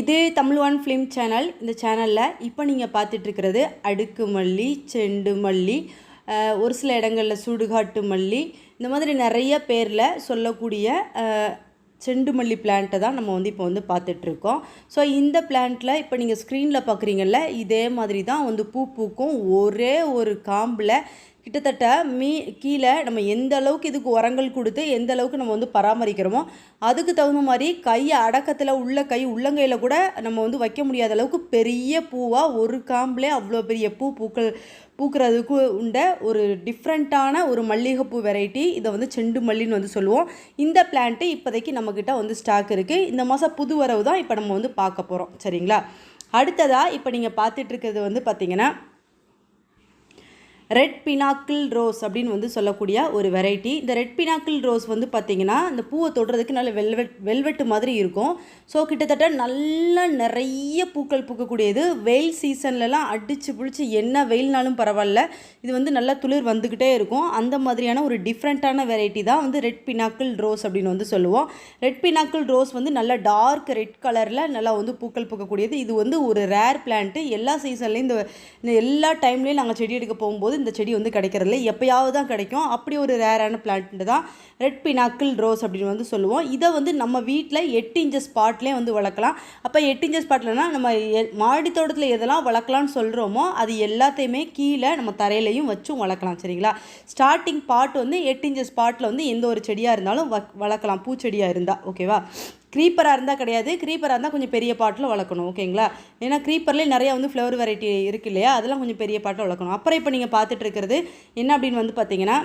இது Tamil one film channel. இந்த சேனலில் இப்போ நீங்கள் பார்த்துட்ருக்கிறது அடுக்கு மல்லி செண்டு மல்லி ஒரு சில இடங்களில் சுடுகாட்டு மல்லி. இந்த மாதிரி நிறைய பேரில் சொல்லக்கூடிய செண்டு மல்லி பிளான்ட்டை தான் நம்ம வந்து இப்போ வந்து பார்த்துட்ருக்கோம் ஸோ இந்த பிளான்ட்டில் இப்போ நீங்கள் ஸ்க்ரீனில் பார்க்குறீங்கல்ல இதே மாதிரி தான் வந்து பூ பூக்கும். ஒரே ஒரு காம்பில் கிட்டத்தட்ட மீ கீழே நம்ம எந்த அளவுக்கு இதுக்கு உரங்கள் கொடுத்து எந்த அளவுக்கு நம்ம வந்து பராமரிக்கிறோமோ அதுக்கு தகுந்த மாதிரி கையை அடக்கத்தில் உள்ள கை உள்ளங்கையில் கூட நம்ம வந்து வைக்க முடியாத அளவுக்கு பெரிய பூவாக ஒரு காம்பிலே அவ்வளோ பெரிய பூ பூக்கள் பூக்கிறதுக்கு உண்ட ஒரு டிஃப்ரெண்ட்டான ஒரு மல்லிகைப்பூ வெரைட்டி இதை வந்து செண்டு மல்லின்னு வந்து சொல்லுவோம். இந்த பிளான்ட்டு இப்போதைக்கு நம்மக்கிட்ட வந்து ஸ்டாக் இருக்குது இந்த மாதம் புது வரவு தான் இப்போ நம்ம வந்து பார்க்க போகிறோம் சரிங்களா? அடுத்ததாக இப்போ நீங்கள் பார்த்துட்ருக்கிறது வந்து பார்த்தீங்கன்னா ரெட் பினாக்கிள் ரோஸ் அப்படின்னு வந்து சொல்லக்கூடிய ஒரு வெரைட்டி. இந்த ரெட் பினாக்கிள் ரோஸ் வந்து பார்த்தீங்கன்னா இந்த பூவை தொடுறதுக்கு நல்ல வெல்வெட் வெல்வெட்டு மாதிரி இருக்கும். ஸோ கிட்டத்தட்ட நல்ல நிறைய பூக்கள் பூக்கக்கூடியது. வெயில் சீசன்லலாம் அடித்து பிடிச்சி என்ன வெயில்னாலும் பரவாயில்ல. இது வந்து நல்லா துளிர் வந்துக்கிட்டே இருக்கும். அந்த மாதிரியான ஒரு டிஃப்ரெண்ட்டான வெரைட்டி தான் வந்து ரெட் பினாக்கிள் ரோஸ் அப்படின்னு வந்து சொல்லுவோம். ரெட் பினாக்கிள் ரோஸ் வந்து நல்ல டார்க் ரெட் கலரில் நல்லா வந்து பூக்கள் பூக்கக்கூடியது. இது வந்து ஒரு ரேர் பிளான்ட்டு எல்லா சீசன்லேயும் இந்த இந்த எல்லா டைம்லேயும் நாங்கள் செடி எடுக்க போகும்போது இந்த செடி வந்து கிடைக்கிறதில்ல. எப்போயாவது தான் கிடைக்கும். அப்படி ஒரு ரேரான பிளான்ட் தான் ரெட் பினாக்கிள் ரோஸ் அப்படின்னு வந்து சொல்லுவோம். இதை வந்து நம்ம வீட்டில் எட்டு இன்ச்சஸ் ஸ்பாட்லேயே வந்து வளர்க்கலாம். அப்போ எட்டு இன்ச்சஸ் ஸ்பாட்லனா நம்ம எ- மாடி தோட்டத்தில் எதெல்லாம் வளர்க்கலாம்னு சொல்கிறோமோ அது எல்லாத்தையுமே கீழே நம்ம தரையிலையும் வச்சும் வளர்க்கலாம் சரிங்களா? ஸ்டார்டிங் பாட் வந்து எட்டு இன்ச்சஸ் ஸ்பாட்டில் வந்து எந்த ஒரு செடியாக இருந்தாலும் வளர்க்கலாம். பூச்செடியாக இருந்தால் ஓகேவா க்ரீப்பராக இருந்தால் கிடையாது. க்ரீப்பராக இருந்தால் கொஞ்சம் பெரிய பாட்டில் வளர்க்கணும். ஓகேங்களா? ஏன்னா க்ரீப்பர்லேயே நிறையா வந்து ஃப்ளவர் வெரைட்டி இருக்கு இல்லையா? அதெல்லாம் கொஞ்சம் பெரிய பாட்டில் வளர்க்கணும். அப்புறம் இப்போ நீங்கள் பார்த்துட்டு இருக்கிறது என்ன அப்படின்னு வந்து பார்த்தீங்கன்னா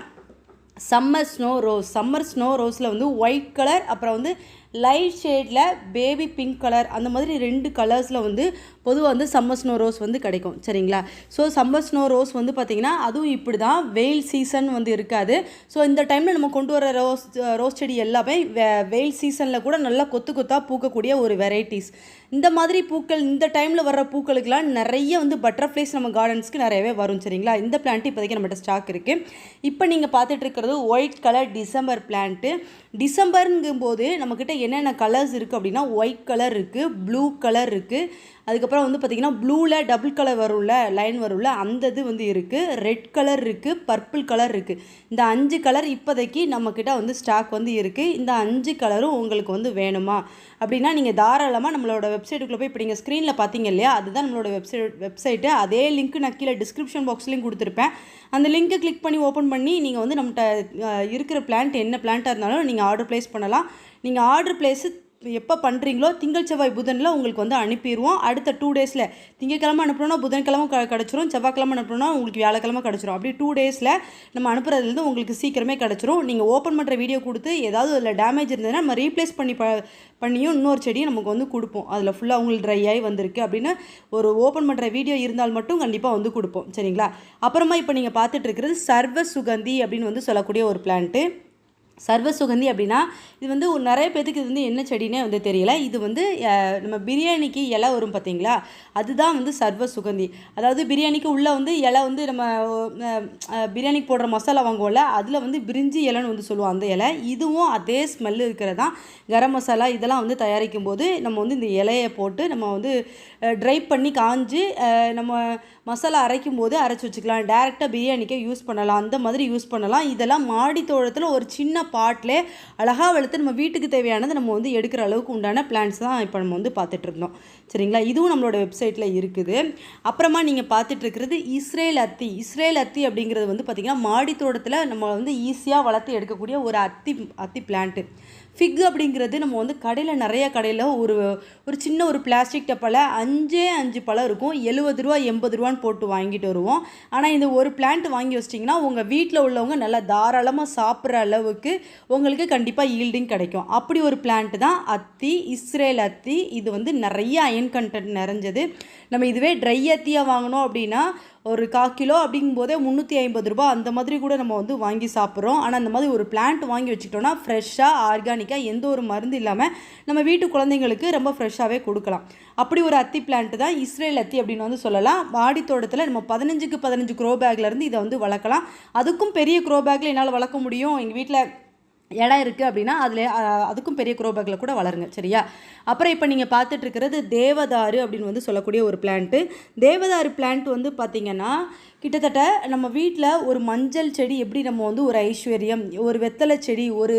summer snow rose summer snow ரோஸில் வந்து ஒயிட் கலர் அப்புறம் வந்து லைட் ஷேடில் பேபி பிங்க் கலர் அந்த மாதிரி ரெண்டு கலர்ஸில் வந்து பொதுவாக வந்து சம்மர் ஸ்னோ ரோஸ் வந்து கிடைக்கும். சரிங்களா? ஸோ சம்மர் ஸ்னோ ரோஸ் வந்து பார்த்திங்கன்னா அதுவும் இப்படி தான் வெயில் சீசன் வந்து இருக்காது. ஸோ இந்த டைமில் நம்ம கொண்டு வர ரோஸ் ரோஸ் செடி எல்லாமே வெ- வெயில் சீசனில் கூட நல்லா கொத்து கொத்தாக பூக்கக்கூடிய ஒரு வெரைட்டிஸ் இந்த மாதிரி பூக்கள் இந்த டைமில் வர்ற பூக்களுக்கெல்லாம் நிறைய வந்து பட்டர்ஃப்ளைஸ் நம்ம கார்டன்ஸ்க்கு நிறையவே வரும். சரிங்களா? இந்த பிளான்ட் இப்போதைக்கு நம்மகிட்ட ஸ்டாக் இருக்குது இப்போ நீங்கள் பார்த்துட்டு இருக்கிறது ஒயிட் கலர் டிசம்பர் பிளான்ட்டு டிசம்பருங்கும் போது நம்மக்கிட்ட என்னென்ன கலர்ஸ் இருக்குது அப்படின்னா ஒயிட் கலர் இருக்குது ப்ளூ கலர் இருக்குது அதுக்கப்புறம் வந்து பார்த்திங்கன்னா ப்ளூவில் டபுள் கலர் வரும்ல லைன் வரும்ல அந்த இது வந்து இருக்குது ரெட் கலர் இருக்குது பர்பிள் கலர் இருக்குது இந்த அஞ்சு கலர் இப்போதைக்கு நம்மக்கிட்ட வந்து ஸ்டாக் வந்து இருக்குது இந்த அஞ்சு கலரும் உங்களுக்கு வந்து வேணுமா? அப்படின்னா நீங்கள் தாராளமாக நம்மளோட வெப்சைட்டுக்குள்ளே போய் இப்போ நீங்கள் ஸ்க்ரீனில் பார்த்தீங்க இல்லையா? அதுதான் நம்மளோட வெப்சைட் வெப்சைட்டு அதே லிங்க் நான் கீழே டிஸ்கிரிப்ஷன் பாக்ஸ்லேயும் கொடுத்துருப்பேன். அந்த லிங்க்கை கிளிக் பண்ணி ஓப்பன் பண்ணி நீங்கள் வந்து நம்மகிட்ட இருக்கிற பிளான்ட் என்ன பிளான்ட்டாக இருந்தாலும் நீங்கள் ஆர்டர் ப்ளேஸ் பண்ணலாம். நீங்கள் ஆர்டர் ப்ளேஸு எப்போ பண்ணுறீங்களோ திங்கள் செவ்வாய் புதனில் உங்களுக்கு வந்து அனுப்பிடுவோம் அடுத்த டூ டேஸில் திங்கக்கிழமை அனுப்புனோன்னா புதன்கிழமை க கிடச்சிரும். செவ்வாய்க்கிழமை அனுப்புனோன்னா உங்களுக்கு வியாழக்கிழமை கிடச்சிரும். அப்படி டூ டேஸில் நம்ம அனுப்புறதுலேருந்து உங்களுக்கு சீக்கிரமே கிடச்சிரும். நீங்கள் ஓப்பன் பண்ணுற வீடியோ கொடுத்து ஏதாவது அதில் டேமேஜ் இருந்ததுன்னா நம்ம ரீப்ளேஸ் பண்ணி ப பண்ணியும் இன்னொரு செடியை நமக்கு வந்து கொடுப்போம். அதில் ஃபுல்லாக உங்களுக்கு ட்ரை ஆகி வந்திருக்கு அப்படின்னு ஒரு ஓப்பன் பண்ணுற வீடியோ இருந்தால் மட்டும் கண்டிப்பாக வந்து கொடுப்போம். சரிங்களா? அப்புறமா இப்போ நீங்கள் பார்த்துட்டு இருக்கிறது சர்வ சுகந்தி அப்படின்னு வந்து சொல்லக்கூடிய ஒரு பிளான்ட்டு சர்வ சுகந்தி அப்படின்னா இது வந்து ஒரு நிறைய பேத்துக்கு இது வந்து என்ன செடினே வந்து தெரியல. இது வந்து நம்ம பிரியாணிக்கு இலை வரும் பார்த்தீங்களா அதுதான் வந்து சர்வ சுகந்தி அதாவது பிரியாணிக்கு உள்ளே வந்து இலை வந்து நம்ம பிரியாணிக்கு போடுற மசாலா வாங்குவோம்ல அதில் வந்து பிரிஞ்சி இலைன்னு வந்து சொல்லுவோம் அந்த இலை. இதுவும் அதே ஸ்மெல் இருக்கிறதான் கரம் மசாலா இதெல்லாம் வந்து தயாரிக்கும் போது நம்ம வந்து இந்த இலையை போட்டு நம்ம வந்து ட்ரை பண்ணி காஞ்சு நம்ம மசாலா அரைக்கும் போது அரைச்சி வச்சுக்கலாம். டேரெக்டாக பிரியாணிக்கே யூஸ் பண்ணலாம். அந்த மாதிரி யூஸ் பண்ணலாம். இதெல்லாம் மாடி தோட்டத்தில் ஒரு சின்ன பாட்டிலே அழகாக வளர்த்து நம்ம வீட்டுக்கு தேவையானது நம்ம வந்து எடுக்கிற அளவுக்கு உண்டான பிளான்ஸ் தான் இப்போ நம்ம வந்து பார்த்துட்ருந்தோம் சரிங்களா? இதுவும் நம்மளோட வெப்சைட்டில் இருக்குது. அப்புறமா நீங்கள் பார்த்துட்ருக்கிறது இஸ்ரேல் அத்தி. இஸ்ரேல் அத்தி அப்படிங்கிறது வந்து பார்த்திங்கன்னா மாடி தோட்டத்தில் நம்ம வந்து ஈஸியாக வளர்த்து எடுக்கக்கூடிய ஒரு அத்தி அத்தி பிளான்ட்டு ஃபிக் அப்படிங்கிறது நம்ம வந்து கடையில் நிறைய கடையில் ஒரு ஒரு சின்ன ஒரு பிளாஸ்டிக் டப்பாவில் அஞ்சே அஞ்சு பழம் இருக்கும். எழுபது ரூபா எண்பது ரூபான்னு போட்டு வாங்கிட்டு வருவோம். ஆனால் இந்த ஒரு பிளான்ட் வாங்கி வச்சிட்டிங்கன்னா உங்கள் வீட்டில் உள்ளவங்க நல்லா தாராளமாக சாப்பிட்ற அளவுக்கு உங்களுக்கு கண்டிப்பாக ஈல்டிங் கிடைக்கும். அப்படி ஒரு பிளான்ட் தான் அத்தி இஸ்ரேல் அத்தி. இது வந்து நிறைய அயன் கண்டென்ட் நிறைஞ்சது. நம்ம இதுவே ட்ரை அத்தியாக வாங்கினோம் அப்படின்னா ஒரு கா கிலோ அப்படிங்கும்போதே முந்நூற்றி ஐம்பது ரூபா அந்த மாதிரி கூட நம்ம வந்து வாங்கி சாப்பிட்றோம். ஆனால் அந்த மாதிரி ஒரு பிளான்ட் வாங்கி வச்சுக்கிட்டோம்னா ஃப்ரெஷ்ஷாக ஆர்கானிக்காக எந்த ஒரு மருந்து இல்லாமல் நம்ம வீட்டு குழந்தைங்களுக்கு ரொம்ப ஃப்ரெஷ்ஷாகவே கொடுக்கலாம். அப்படி ஒரு அத்தி பிளான்ட் தான் இஸ்ரேல் அத்தி அப்படின்னு வந்து சொல்லலாம். மாடி தோட்டத்தில் நம்ம பதினஞ்சுக்கு பதினஞ்சு க்ரோ பேக்லேருந்து இதை வந்து வளர்க்கலாம். அதுக்கும் பெரிய க்ரோ பேக்கில் என்னால் வளர்க்க முடியும்? எங்கள் வீட்டில் இடம் இருக்குது அப்படின்னா அதில் அதுக்கும் பெரிய க்ரோ கூட வளருங்க சரியா? அப்புறம் இப்போ நீங்கள் பார்த்துட்டு இருக்கிறது தேவதாரு அப்படின்னு வந்து சொல்லக்கூடிய ஒரு பிளான்ட்டு தேவதாரு பிளான்ட் வந்து பார்த்திங்கன்னா கிட்டத்தட்ட நம்ம வீட்டில் ஒரு மஞ்சள் செடி எப்படி நம்ம வந்து ஒரு ஐஸ்வர்யம் ஒரு வெத்தலை செடி ஒரு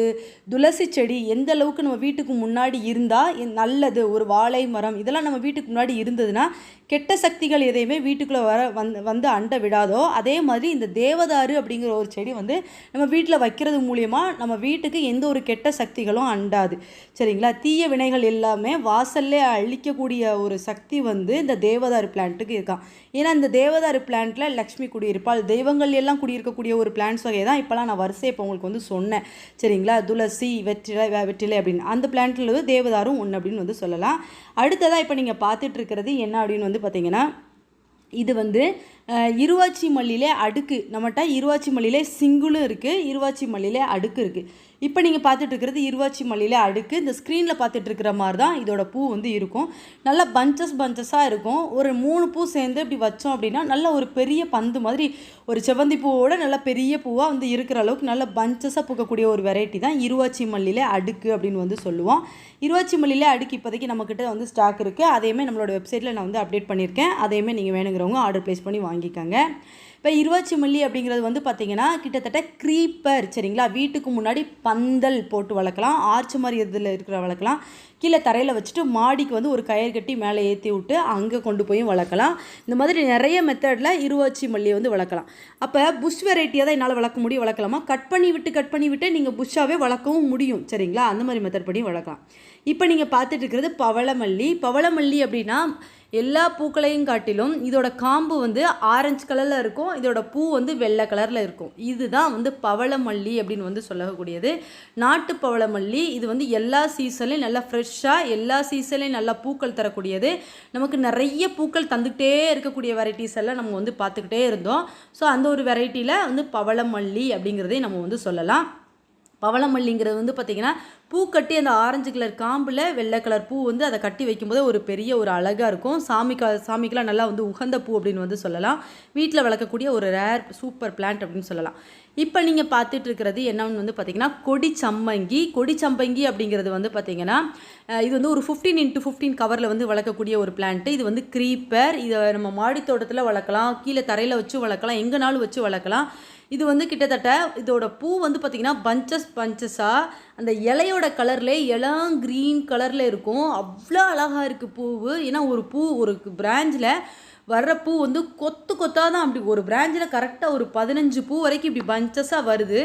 துளசி செடி எந்த அளவுக்கு நம்ம வீட்டுக்கு முன்னாடி இருந்தால் நல்லது ஒரு வாழை மரம் இதெல்லாம் நம்ம வீட்டுக்கு முன்னாடி இருந்ததுன்னா கெட்ட சக்திகள் எதையுமே வீட்டுக்குள்ளே வர வந்து வந்து அண்ட விடாதோ? அதே மாதிரி இந்த தேவதாரு அப்படிங்கிற ஒரு செடி வந்து நம்ம வீட்டில் வைக்கிறது மூலியமாக நம்ம வீட்டுக்கு எந்த ஒரு கெட்ட சக்திகளும் அண்டாது. சரிங்களா? தீய வினைகள் எல்லாமே வாசல்லே அழிக்கக்கூடிய ஒரு சக்தி வந்து இந்த தேவதாறு பிளான்ட்டுக்கு இருக்கான் ஏன்னா இந்த தேவதாறு பிளான்ட்டில் லக்ஷ்மி குடியிருப்பாள். தெய்வங்கள் எல்லாம் குடியிருக்கக்கூடிய ஒரு பிளான்ஸ் வகை தான் இப்போலாம் நான் வரிசை இப்போ உங்களுக்கு வந்து சொன்னேன். சரிங்களா? துளசி வெற்றிலை வெற்றிலை அப்படின்னு. அந்த பிளான்ட்டில் வந்து தேவதாரும் ஒன்று அப்படின்னு வந்து சொல்லலாம். அடுத்ததாக இப்போ நீங்கள் பார்த்துட்டு இருக்கிறது என்ன அப்படின்னு வந்து பார்த்தீங்கன்னா இது வந்து இருவாச்சி மல்லியிலே அடுக்கு. நம்மகிட்ட இருவாச்சி மல்லியிலே சிங்கிளும் இருக்குது இருவாச்சி மல்லியிலே அடுக்கு இருக்குது இப்போ நீங்கள் பார்த்துட்டு இருக்கிறது இருவாச்சி மல்லியிலே அடுக்கு. இந்த ஸ்க்ரீனில் பார்த்துட்டு இருக்கிற மாதிரி தான் இதோட பூ வந்து இருக்கும். நல்லா பஞ்சஸ் பஞ்சஸாக இருக்கும். ஒரு மூணு பூ சேர்ந்து இப்படி வச்சோம் அப்படின்னா நல்ல ஒரு பெரிய பந்து மாதிரி ஒரு செவந்தி பூவோட நல்ல பெரிய பூவாக வந்து இருக்கிற அளவுக்கு நல்ல பஞ்சஸாக பூக்கக்கூடிய ஒரு வெரைட்டி தான் இருவாச்சி மல்லியிலே அடுக்கு அப்படின்னு வந்து சொல்லுவோம். இருவாச்சி மல்லியிலே அடுக்கு இப்போதைக்கு நம்மக்கிட்ட வந்து ஸ்டாக் இருக்குது அதையுமே நம்மளோட வெப்சைட்டில் நான் வந்து அப்டேட் பண்ணியிருக்கேன். அதையுமே நீங்கள் வேணுங்கிறவங்க ஆர்டர் ப்ளேஸ் பண்ணி வாங்கிக்கோங்க. இப்போ இருவாச்சி மல்லி அப்படிங்கிறது வந்து பார்த்தீங்கன்னா கிட்டத்தட்ட க்ரீப்பர் சரிங்களா? வீட்டுக்கு முன்னாடி பந்தல் போட்டு வளர்க்கலாம் ஆர்ச்சு மாதிரி இதில் இருக்கிற வளர்க்கலாம். கீழே தரையில் வச்சுட்டு மாடிக்கு வந்து ஒரு கயிறு கட்டி மேலே ஏற்றி விட்டு அங்கே கொண்டு போய் வளர்க்கலாம். இந்த மாதிரி நிறைய மெத்தடில் இருவாச்சி மல்லியை வந்து வளர்க்கலாம். அப்போ புஷ் வெரைட்டியாக தான் என்னால் வளர்க்க முடியும் வளர்க்கலாமா? கட் பண்ணி விட்டு கட் பண்ணி விட்டு நீங்கள் புஷ்ஷாகவே வளர்க்கவும் முடியும் சரிங்களா? அந்த மாதிரி மெத்தட் பண்ணி வளர்க்கலாம். இப்போ நீங்கள் பார்த்துட்டு இருக்கிறது பவளமல்லி பவளமல்லி அப்படின்னா எல்லா பூக்களையும் காட்டிலும் இதோட காம்பு வந்து ஆரஞ்சு கலரில் இருக்கும் இதோட பூ வந்து வெள்ளை கலரில் இருக்கும். இதுதான் வந்து பவளமல்லி அப்படின்னு வந்து சொல்லக்கூடியது. நாட்டு பவளமல்லி இது வந்து எல்லா சீசன்லையும் நல்லா ஃப்ரெஷ்ஷாக எல்லா சீசன்லையும் நல்லா பூக்கள் தரக்கூடியது. நமக்கு நிறைய பூக்கள் தந்துக்கிட்டே இருக்கக்கூடிய வெரைட்டிஸ் எல்லாம் நம்ம வந்து பார்த்துக்கிட்டே இருந்தோம். ஸோ அந்த ஒரு வெரைட்டியில் வந்து பவளமல்லி அப்படிங்கிறதே நம்ம வந்து சொல்லலாம். பவளமல்லிங்கிறது வந்து பார்த்திங்கன்னா பூ கட்டி அந்த ஆரஞ்சு கலர் காம்பில் வெள்ளை கலர் பூ வந்து அதை கட்டி வைக்கும்போது ஒரு பெரிய ஒரு அழகாக இருக்கும். சாமிக்கு சாமிக்கெலாம் நல்லா வந்து உகந்த பூ அப்படின்னு வந்து சொல்லலாம். வீட்டில் வளர்க்கக்கூடிய ஒரு ரேர் சூப்பர் பிளான்ட் அப்படின்னு சொல்லலாம். இப்போ நீங்கள் பார்த்துட்டு இருக்கிறது என்னன்னு வந்து பார்த்தீங்கன்னா கொடிச்சம்பங்கி கொடிச்சம்பங்கி அப்படிங்கிறது வந்து பார்த்தீங்கன்னா இது வந்து ஒரு ஃபிஃப்டீன் இன்ட்டு ஃபிஃப்டீன் கவரில் வந்து வளர்க்கக்கூடிய ஒரு பிளான்ட்டு இது வந்து க்ரீப்பர் இதை நம்ம மாடித்தோட்டத்தில் வளர்க்கலாம். கீழே தரையில் வச்சு வளர்க்கலாம். எங்கேனாலும் வச்சு வளர்க்கலாம். இது வந்து கிட்டத்தட்ட இதோட பூ வந்து பார்த்திங்கன்னா பஞ்சஸ் பஞ்சஸாக அந்த இலையோட பூவோட கலர்லேயே இளம் க்ரீன் கலரில் இருக்கும். அவ்வளோ அழகாக இருக்குது பூவு. ஏன்னா ஒரு பூ ஒரு பிராஞ்சில் வர்ற பூ வந்து கொத்து கொத்தாக தான் அப்படி ஒரு பிராஞ்சில் கரெக்டாக ஒரு பதினஞ்சு பூ வரைக்கும் இப்படி பஞ்சஸாக வருது.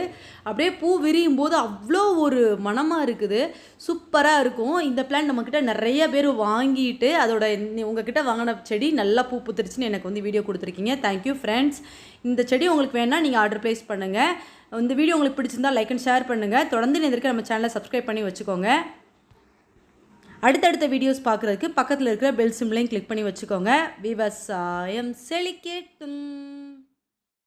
அப்படியே பூ விரியும் போது அவ்வளோ ஒரு மணமாக இருக்குது. சூப்பராக இருக்கும். இந்த பிளான் நம்மக்கிட்ட நிறைய பேர் வாங்கிட்டு அதோட உங்ககிட்ட வாங்கின செடி நல்லா பூ பூத்துருச்சுன்னு எனக்கு வந்து வீடியோ கொடுத்துருக்கீங்க. தேங்க்யூ ஃப்ரெண்ட்ஸ் இந்த செடி உங்களுக்கு வேணால் நீங்கள் ஆர்டர் ப்ளேஸ் பண்ணுங்கள் இந்த வீடியோ உங்களுக்கு பிடிச்சிருந்தா லைக் அண்ட் ஷேர் பண்ணுங்கள் தொடர்ந்து நீங்கள் இருக்க நம்ம சேனலை சப்ஸ்கிரைப் பண்ணி வச்சுக்கோங்க. அடுத்தடுத்த வீடியோஸ் பார்க்குறதுக்கு பக்கத்தில் இருக்கிற பெல் சிம்லையும் கிளிக் பண்ணி வச்சுக்கோங்க. விவசாயம் uh, செழிக்கட்டும்.